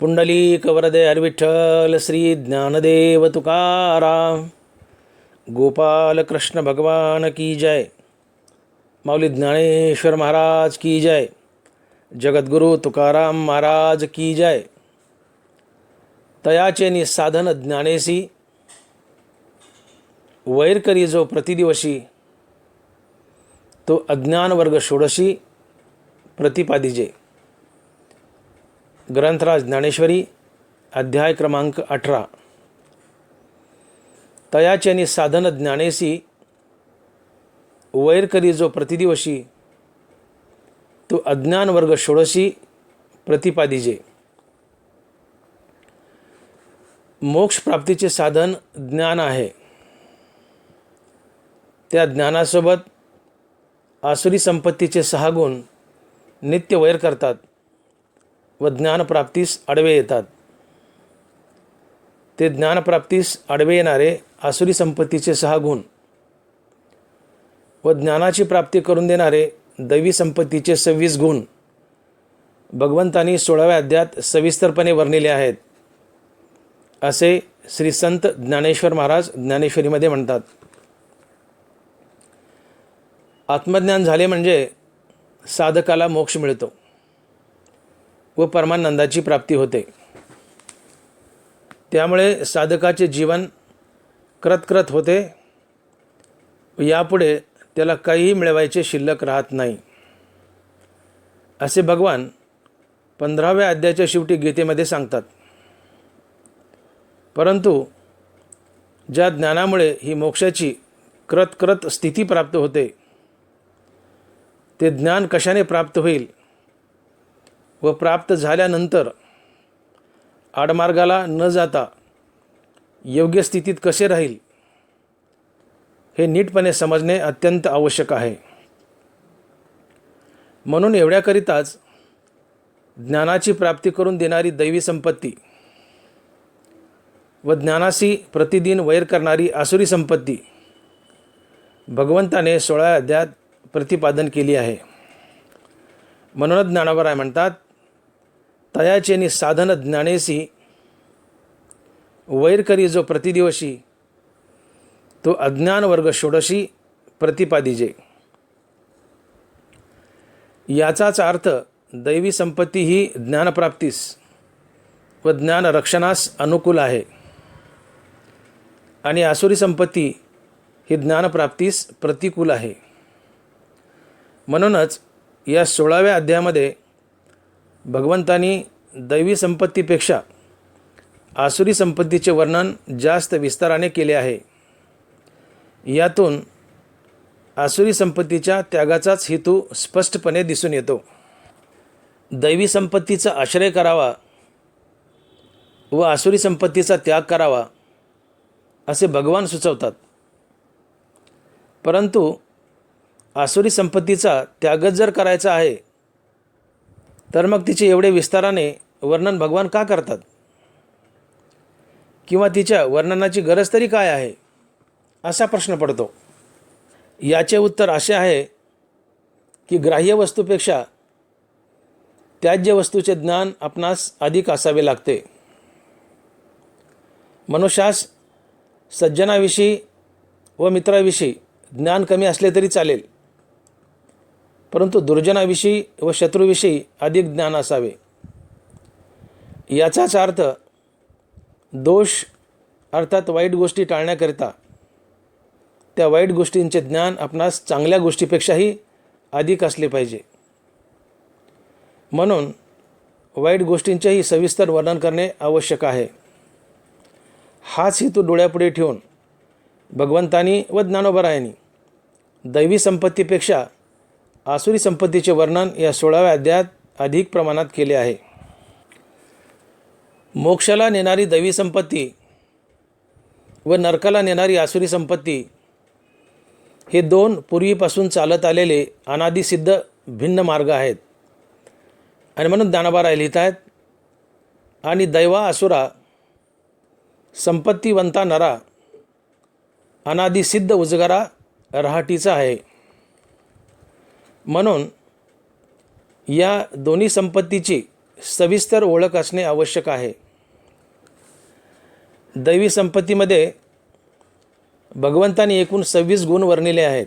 पुंडलीक वरदे हरविठ्ठल श्री ज्ञानदेव तुकाराम. गोपाल कृष्ण भगवान की जय. माऊली ज्ञानेश्वर महाराज की जय. जगद्गुरु तुकाराम महाराज की जय. तयाचे निसाधन ज्ञानेसी. वैरकरी जो प्रतिदिवशी तो अज्ञान वर्ग षोडशी प्रतिपादिजे. ग्रंथराज ज्ञानेश्वरी अध्याय क्रमांक अठरा. तयाचे साधन ज्ञानेसी वैर करी जो प्रतिदिवशी तो अज्ञान वर्ग षोडशी प्रतिपादिजे. मोक्ष प्राप्तीचे साधन ज्ञान आहे. त्या ज्ञानासोबत आसुरी संपत्तीचे सहा गुण नित्य वैर करतात. व ज्ञानप्राप्तीस आडवे येतात. ते ज्ञानप्राप्तीस आडवे येणारे आसुरी संपत्तीचे सहा गुण. व ज्ञानाची प्राप्ती करून देणारे दैवी संपत्तीचे सव्वीस गुण. भगवंतांनी सोळाव्या अध्यात सविस्तरपणे वर्णिले आहेत. असे श्री संत ज्ञानेश्वर महाराज ज्ञानेश्वरीमध्ये म्हणतात. आत्मज्ञान झाले म्हणजे साधकाला मोक्ष मिळतो. व परमानंदाची प्राप्ती होते. त्यामुळे साधकाचे जीवन क्रतक्रत होते. यापुढे त्याला काहीही मिळवायचे शिल्लक राहत नाही. असे भगवान पंधराव्या अध्यायाच्या शेवटी गीतेमध्ये सांगतात. परंतु ज्या ज्ञानामुळे ही मोक्षाची क्रतक्रत स्थिती प्राप्त होते ते ज्ञान कशाने प्राप्त होईल? व प्राप्त झाल्यानंतर आडमार्गाला न जाता योग्य स्थितीत कसे राहील हे नीटपणे समजणे अत्यंत आवश्यक आहे. म्हणून एवढ्याकरिताच ज्ञानाची प्राप्ती करून देणारी दैवी संपत्ती व ज्ञानाशी प्रतिदिन वैर करणारी आसुरी संपत्ती भगवंताने सोळा अध्यात प्रतिपादन केली आहे. म्हणूनच आहे म्हणतात तयाचेनी साधन ज्ञानेसी वैर करी जो प्रतिदिवशी तो अज्ञान वर्ग षोडशी प्रतिपादिजे. याचाच अर्थ दैवी संपत्ती ही ज्ञानप्राप्तीस व ज्ञान रक्षणास अनुकूल आहे. आणि आसुरी संपत्ती ही ज्ञानप्राप्तीस प्रतिकूल आहे. म्हणूनच या सोळाव्या अध्यायामध्ये भगवंतांनी दैवी संपत्तीपेक्षा आसुरी संपत्तीचे वर्णन जास्त विस्ताराने केले आहे. यातून आसुरी संपत्तीच्या त्यागाचाच हेतू स्पष्टपणे दिसून येतो. दैवी संपत्तीचा आश्रय करावा व आसुरी संपत्तीचा त्याग करावा असे भगवान सुचवतात. परंतु आसुरी संपत्तीचा त्यागच जर करायचा आहे तर मग तिचे एवढे विस्ताराने वर्णन भगवान का करतात? किंवा तिच्या वर्णनाची गरज तरी काय आहे? असा प्रश्न पडतो. याचे उत्तर असे आहे की ग्राह्य वस्तूपेक्षा त्याज्य वस्तूचे ज्ञान आपणास अधिक असावे लागते. मनुष्यास सज्जनाविषयी व मित्राविषयी ज्ञान कमी असले तरी चालेल. परंतु दुर्जनाविषयी व शत्रूविषयी अधिक ज्ञान असावे. याचाच अर्थ दोष अर्थात वाईट गोष्टी टाळण्याकरिता त्या वाईट गोष्टींचे ज्ञान आपणास चांगल्या गोष्टीपेक्षाही अधिक असले पाहिजे. म्हणून वाईट गोष्टींचेही सविस्तर वर्णन करणे आवश्यक आहे. हाच हेतू डोळ्यापुढे ठेवून भगवंतानी व ज्ञानोबरायांनी दैवी संपत्तीपेक्षा आसुरी संपत्तीचे वर्णन या सोळाव्या अध्यायात अधिक प्रमाणात केले आहे. मोक्षाला नेणारी दैवी संपत्ती व नरकाला नेणारी आसुरी संपत्ती हे दोन पूर्वीपासून चालत आलेले अनादिसिद्ध भिन्न मार्ग आहेत. आणि म्हणून दानाबारा लिहित आहेत आणि दैवा असुरा संपत्तीवंता नरा अनादिसिद्ध उजगारा रहाटीचा आहे. म्हणून या दोन्ही संपत्तीची सविस्तर ओळख असणे आवश्यक आहे. दैवी संपत्तीमध्ये भगवंताने एकूण सव्वीस गुण वर्णिले आहेत.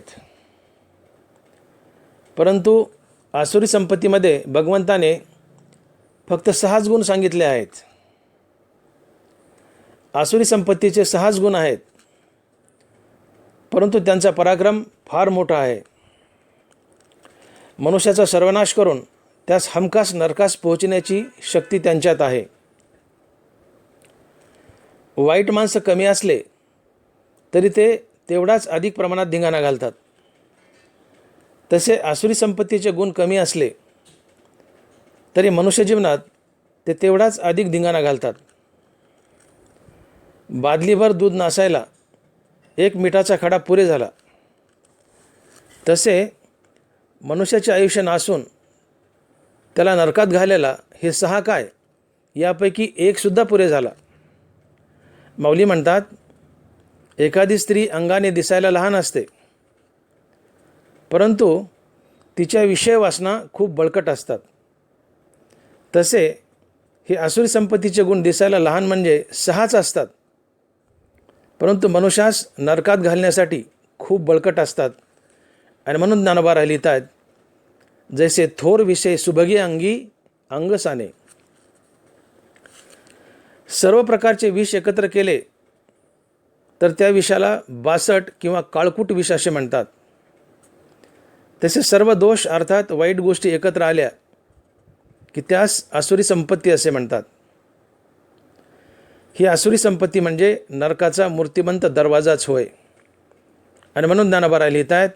परंतु आसुरी संपत्तीमध्ये भगवंताने फक्त सहाच गुण सांगितले आहेत. आसुरी संपत्तीचे सहाच गुण आहेत. परंतु त्यांचा पराक्रम फार मोठा आहे. मनुष्याचा सर्वनाश करून त्यास हमखास नरकास पोहोचण्याची शक्ती त्यांच्यात आहे. वाईट माणसं कमी असले तरी ते तेवढाच अधिक प्रमाणात धिंगाणा घालतात. तसे आसुरी संपत्तीचे गुण कमी असले तरी मनुष्य जीवनात ते तेवढाच अधिक धिंगाणा घालतात. बादलीभर दूध नासायला एक मिठाचा खडा पुरे झाला. तसे मनुष्याचे आयुष्य नासून त्याला नरकात घालेला हे सहा काय? यापैकी एकसुद्धा पुरे झाला. माऊली म्हणतात एखादी स्त्री अंगाने दिसायला लहान असते परंतु तिच्या विषय वासना खूप बळकट असतात. तसे हे असुरी संपत्तीचे गुण दिसायला लहान म्हणजे सहाच असतात. परंतु मनुष्यास नरकात घालण्यासाठी खूप बळकट असतात. आणि म्हणून ज्ञानोबा लिहित आहेत जैसे थोर विषय सुभगी अंगी अंगसाने सर्व प्रकारचे विष एकत्र केले तर त्या विषाला बासट किंवा काळकूट विष असे म्हणतात. तसे सर्व दोष अर्थात वाईट गोष्टी एकत्र आल्या की त्यास आसुरी संपत्ती असे म्हणतात. ही आसुरी संपत्ती म्हणजे नरकाचा मूर्तिमंत दरवाजाच होय. आणि म्हणून ज्ञानाबारा लिहित आहेत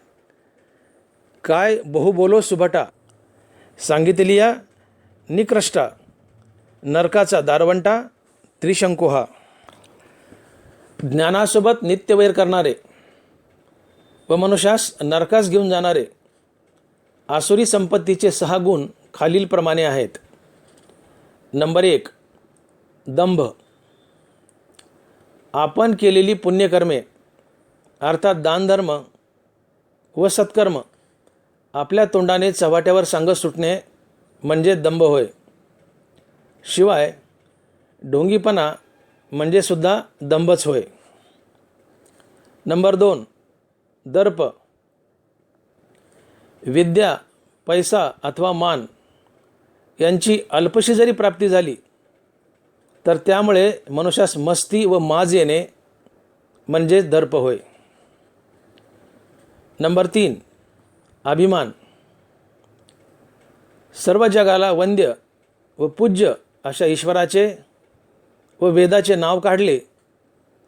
काय बहुबोलो सुभटा सांगितलिया निकृष्टा नरकाचा दारवंटा त्रिशंकुहा. ज्ञानासोबत नित्यवैर करणारे व मनुष्यास नरकास घेऊन जाणारे आसुरी संपत्तीचे सहा गुण खालीलप्रमाणे आहेत. नंबर एक दंभ. आपण केलेली पुण्यकर्मे अर्थात दानधर्म व सत्कर्म आपल्या तोंडाने चव्हाट्यावर सांगत सुटणे म्हणजे दंभ होय. शिवाय ढोंगीपणा म्हणजे सुद्धा दंभच होय. नंबर दोन दर्प. विद्या पैसा अथवा मान यांची अल्पशी जरी प्राप्ती झाली तर त्यामुळे मनुष्यास मस्ती व माज येणे म्हणजे दर्प होय. नंबर तीन अभिमान. सर्व जगाला वंद्य व पूज्य अशा ईश्वराचे व वेदाचे नाव काढले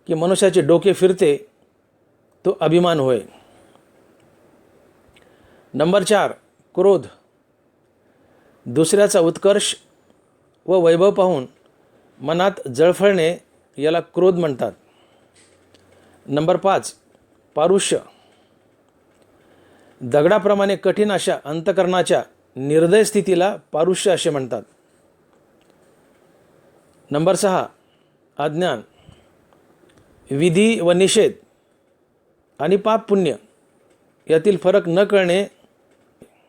की मनुष्याचे डोके फिरते तो अभिमान होय. नंबर चार क्रोध. दुसऱ्याचा उत्कर्ष व वैभव पाहून मनात जळफळणे याला क्रोध म्हणतात. नंबर पाच पारुष्य. दगडाप्रमाणे कठीण अशा अंतकरणाच्या निर्दय स्थितीला पारुष्य असे म्हणतात. नंबर सहा अज्ञान विधी व निषेध आणि पाप पुण्य यातील फरक न कळणे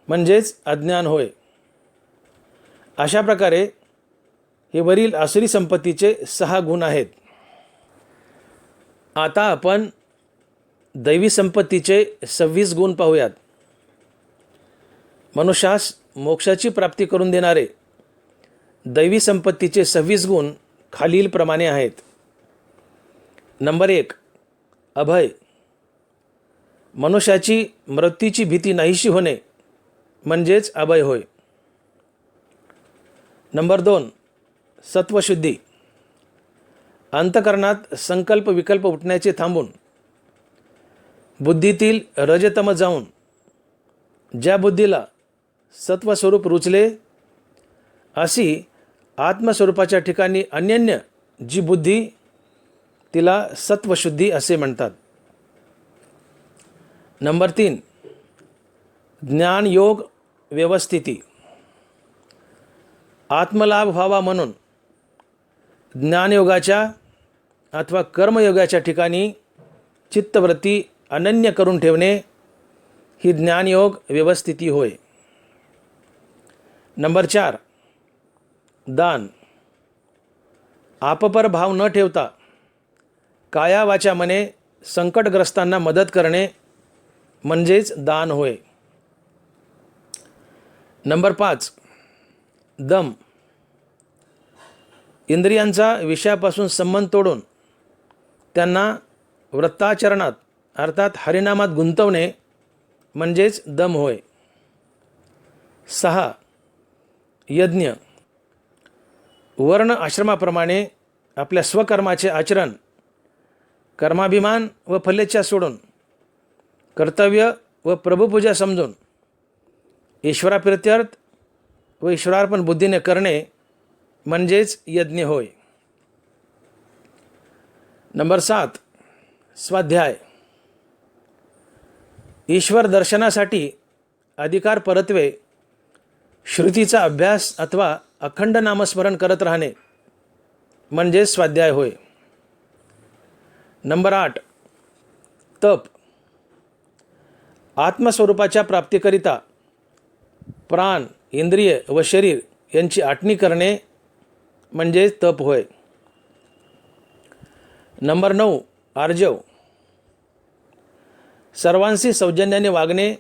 म्हणजेच अज्ञान होय. अशा प्रकारे हे वरील आसुरी संपत्तीचे सहा गुण आहेत. आता आपण दैवी संपत्तीचे सव्वीस गुण पाहूयात. मनुष्यास मोक्षाची प्राप्ती करून देणारे दैवी संपत्तीचे सव्वीस गुण खालीलप्रमाणे आहेत. नंबर एक अभय. मनुष्याची मृत्यूची भीती नाहीशी होणे म्हणजेच अभय होय. नंबर दोन सत्वशुद्धी. अंतकरणात संकल्प विकल्प उठण्याचे थांबून बुद्धीतील रजतम जाऊन ज्या बुद्धीला सत्वस्वरूप रुचले अशी आत्मस्वरूपाच्या ठिकाणी अन्यन्य जी बुद्धी तिला सत्वशुद्धी असे म्हणतात. नंबर तीन ज्ञानयोग व्यवस्थिती. आत्मलाभ व्हावा म्हणून ज्ञानयोगाच्या अथवा कर्मयोगाच्या ठिकाणी चित्तवृत्ती अनन्य करून ठेवणे ही ज्ञानयोग व्यवस्थिती होय. नंबर चार. दान. आपपर भाव न ठेवता काया वाचा मने संकटग्रस्तांना मदत करणे म्हणजेच दान होय. नंबर पाच. दम. इंद्रियांचा विषयापासून संबंध तोडून त्यांना वृत्ताचरणात अर्थात हरिनामात गुंतवणे म्हणजेच दम होय. सहा. यज्ञ. वर्ण आश्रमाप्रमाणे आपल्या स्वकर्माचे आचरण कर्माभिमान व फलेच्छा सोडून कर्तव्य व प्रभुपूजा समजून ईश्वराप्रित्यर्थ व ईश्वरार्पण बुद्धीने करणे म्हणजेच यज्ञ होय. नंबर सात स्वाध्याय. ईश्वर दर्शनासाठी अधिकार परत्वे श्रुतीचा अभ्यास अथवा अखंड नामस्मरण करत राहणे म्हणजे स्वाध्याय होय. नंबर आठ तप. आत्मस्वरूपाच्या प्राप्तीकरिता प्राण इंद्रिय व शरीर यांची आटणी करणे म्हणजे तप होय. नंबर नऊ आर्जव. सर्वांशी सौजन्याने वागणे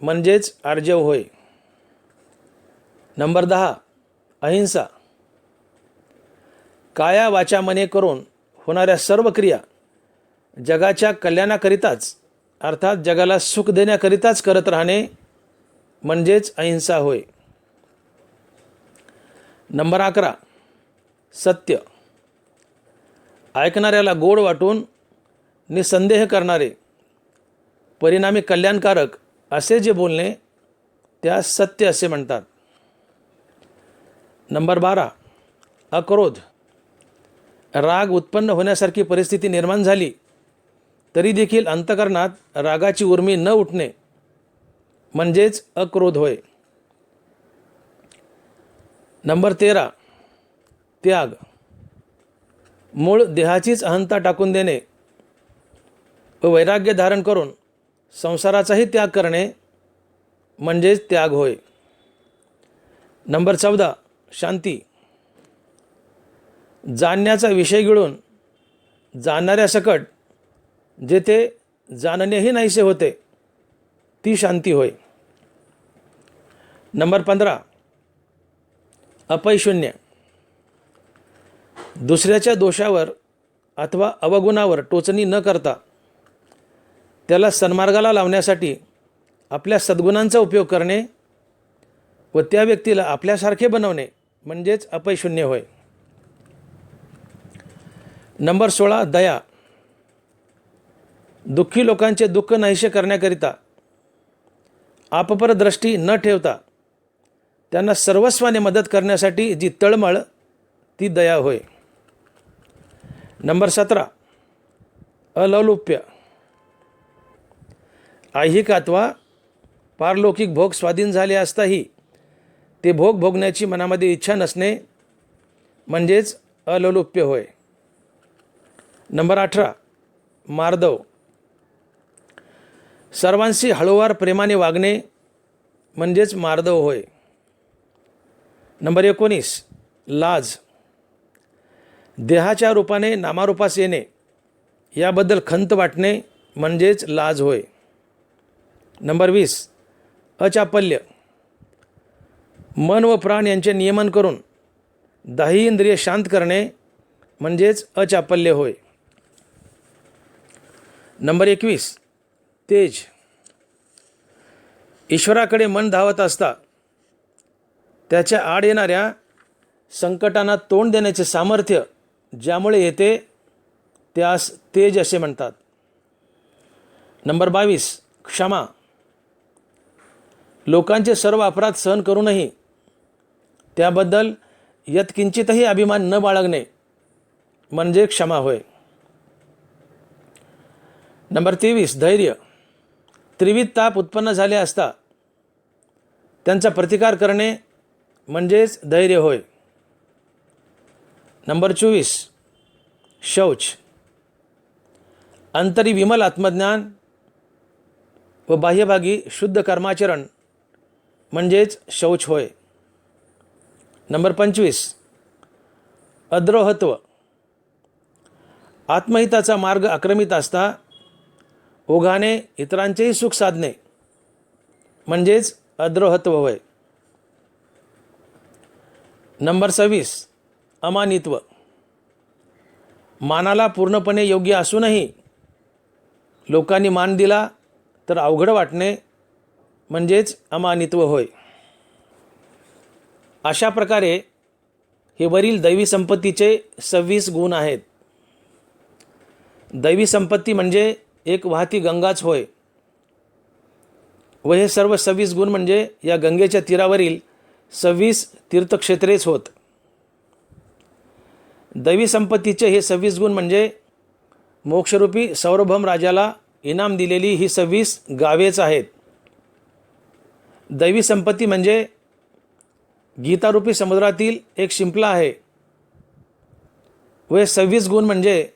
म्हणजेच आर्जव होय. नंबर दहा अहिंसा. काया वाचा मने करून होणाऱ्या सर्व क्रिया जगाच्या कल्याणाकरिताच अर्थात जगाला सुख देण्याकरिताच करत राहणे म्हणजेच अहिंसा होय. नंबर अकरा सत्य. ऐकणाऱ्याला गोड वाटून निसंदेह करणारे परिणामी कल्याणकारक असे जे बोलणे त्यास सत्य असे म्हणतात. नंबर बारा अक्रोध. राग उत्पन्न होण्यासारखी परिस्थिती निर्माण झाली तरी देखील अंतकरणात रागाची उर्मी न उठणे म्हणजेच अक्रोध होय. नंबर तेरा त्याग. मूळ देहाचीच अहंता टाकून देणे व वैराग्य धारण करून संसाराचाही त्याग करणे म्हणजेच त्याग होय. नंबर चौदा शांती. जाणण्याचा विषय गिळून जाणणाऱ्या सकट जेथे जाणणेही नाहीसे होते ती शांती होय. नंबर पंधरा. अपैशून्य. दुसऱ्याच्या दोषावर अथवा अवगुणावर टोचणी न करता त्याला सन्मार्गाला लावण्यासाठी आपल्या सद्गुणांचा उपयोग करणे व त्या व्यक्तीला आपल्यासारखे बनवणे म्हणजेच अपयशून्य होय. नंबर सोळा दया. दुःखी लोकांचे दुःख नाहीसे करण्याकरिता आपपर दृष्टी न ठेवता त्यांना सर्वस्वाने मदत करण्यासाठी जी तळमळ ती दया होय. नंबर सतरा अलौलुप्य. ऐहिक अथवा पारलौकिक भोग स्वाधीन झाले असताही ते भोग भोगण्याची मनामध्ये इच्छा नसणे म्हणजेच अललोप्य होय. नंबर अठरा मार्दव. सर्वांशी हळूवार प्रेमाने वागणे म्हणजेच मार्दव होय. नंबर एकोणीस लाज. देहाच्या रूपाने नामारूपास येणे याबद्दल खंत वाटणे म्हणजेच लाज होय. नंबर वीस अचापल्य. मन व प्राण यांचे नियमन करून दाही इंद्रिय शांत करणे म्हणजेच अचापल्य होय. नंबर एकवीस तेज. ईश्वराकडे मन धावत असता त्याच्या आड येणाऱ्या संकटांना तोंड देण्याचे सामर्थ्य ज्यामुळे येते त्यास तेज असे म्हणतात. नंबर बावीस क्षमा. लोकांचे सर्व अपराध सहन करूनही त्याबद्दल यत्किंचितही अभिमान न बाळगणे म्हणजे क्षमा होय. नंबर तेवीस धैर्य. त्रिविध ताप उत्पन्न झाले असता त्यांचा प्रतिकार करणे म्हणजेच धैर्य होय. नंबर चोवीस शौच. अंतरी विमल आत्मज्ञान व बाह्यभागी शुद्ध कर्माचरण म्हणजेच शौच होय. नंबर पंचवीस. अद्रोहत्व. आत्महिताचा मार्ग आक्रमित असता ओघाने इतरांचेही सुख साधणे. म्हणजेच अद्रोहत्व होय. नंबर सव्वीस. अमानित्व. मानाला पूर्णपणे योग्य असूनही लोकांनी मान दिला तर अवघड वाटणे म्हणजेच अमानित्व होय. अशा प्रकारे हे वरील दैवी संपत्तीचे सव्वीस गुण आहेत. दैवी संपत्ती म्हणजे एक वाहती गंगाच होय. व हे सर्व सव्वीस गुण म्हणजे या गंगेच्या तीरावरील सव्वीस तीर्थक्षेत्रेच होत. दैवी संपत्तीचे हे सव्वीस गुण म्हणजे मोक्षरूपी सौरभम राजाला इनाम दिलेली ही सव्वीस गावेच आहेत. दैवी संपत्ती म्हणजे गीतारूपी समुद्रातील एक शिंपला आहे. व हे सव्वीस गुण म्हणजे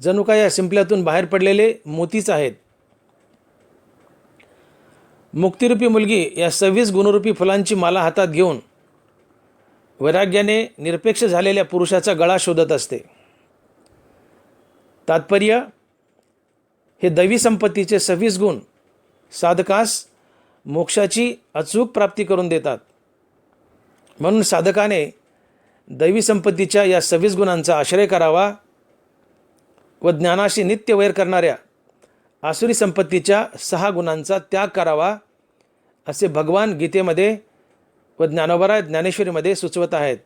जणू या शिंपल्यातून बाहेर पडलेले मोतीच आहेत. मुक्तिरूपी मुलगी या सव्वीस गुणरूपी फुलांची माला हातात घेऊन वैराग्याने निरपेक्ष झालेल्या पुरुषाचा गळा शोधत असते. तात्पर्य हे दैवी संपत्तीचे सव्वीस गुण साधकास मोक्षाची अचूक प्राप्ती करून देतात. म्हणून साधकाने दैवी संपत्तीच्या या सव्वीस गुणांचा आश्रय करावा व ज्ञानाशी नित्य वैर करणाऱ्या आसुरी संपत्तीच्या सहा गुणांचा त्याग करावा असे भगवान गीतेमध्ये व ज्ञानोबरा ज्ञानेश्वरीमध्ये सुचवत आहेत.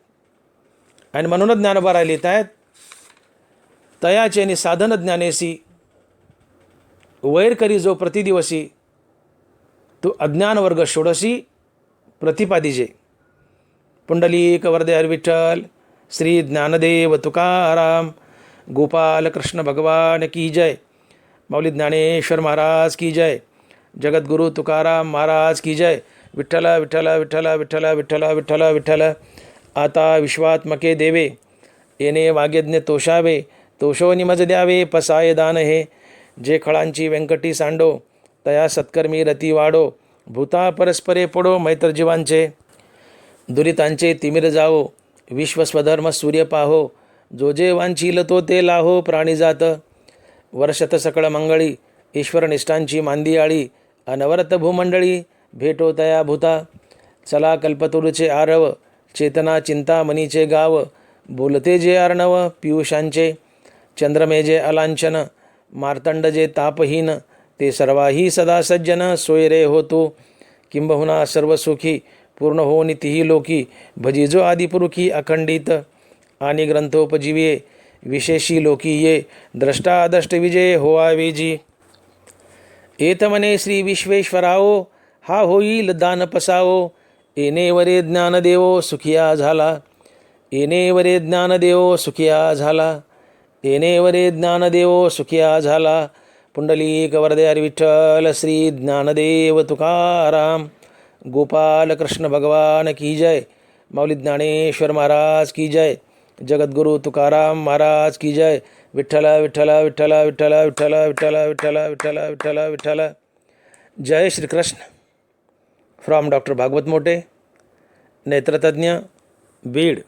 आणि म्हणूनच ज्ञानोबरा लिहित आहेत तयाचे आणि साधन ज्ञानेसी वैर करी जो प्रतिदिवसी तो अज्ञान वर्ग षोडशी प्रतिपादिजे. पुंडलिक वरदे विठ्ठल श्री ज्ञानदेव तुकाराम गोपाल कृष्ण भगवान की जय। माऊली ज्ञानेश्वर महाराज की जय। जगद्गुरु तुकाराम महाराज की जय। विठ्ठल विठ्ठल विठ्ठल विठ्ठल विठ्ठल विठ्ठल विठ्ठल। आता विश्वात्मके देवे। येणे वाग्यज्ञ तोषावे। तोषो निमज द्यावे। पसाय दान हे। जे खळांची व्यंकटी सांडो तया सत्कर्मी रती वाडो। भूता परस्परे पडो मैत्रजीवांचे। दुरितांचे तिमिर जाओ विश्वस्वधर्म सूर्य पाहो जो जे वांछील तो ते लाहो प्राणी जात. वर्षत सकळ मंगळी ईश्वर निष्ठांची मांदी आळी अनवरत भूमंडळी भेटो तया भूता. चला कल्पतरुचे आरव चेतना चिंता मनीचे गाव बोलते जे अर्णव पियुषांचे. चंद्रमे जे अलांछन मार्तंड जे तापहीन ते सर्वाही सदा सज्जन सोयरे होतो. किंबहुना सर्व सुखी पूर्ण होऊन तिही लोकी भजिजो आदिपुरुखी अखंडित। आणि ग्रंथोपजीवे विशेषी लोकी ये द्रष्टा विजय होवा वेजी एत म्हणे श्री विश्वेश्वराओ हा होईल दान पसावो। येणे वरे ज्ञानदेवो सुखिया झाला। येणे वरे ज्ञानदेवो सुखिया झाला। येणे वरे ज्ञानदेवो सुखिया झाला। पुंडलिक वरदे विठ्ठल श्री ज्ञानदेव तुकाराम। गोपाल कृष्ण भगवान की जय। माऊली ज्ञानेश्वर महाराज की जय। जगद्गुरु तुकाराम महाराज की जय। विठ्ठल विठ्ठल विठ्ठल विठ्ठल विठ्ठल विठ्ठल विठ्ठल विठ्ठल विठ्ठल विठ्ठल। जय Shrikrishna. From doctor Bhagwat Mote. नेत्रतज्ञ Beed.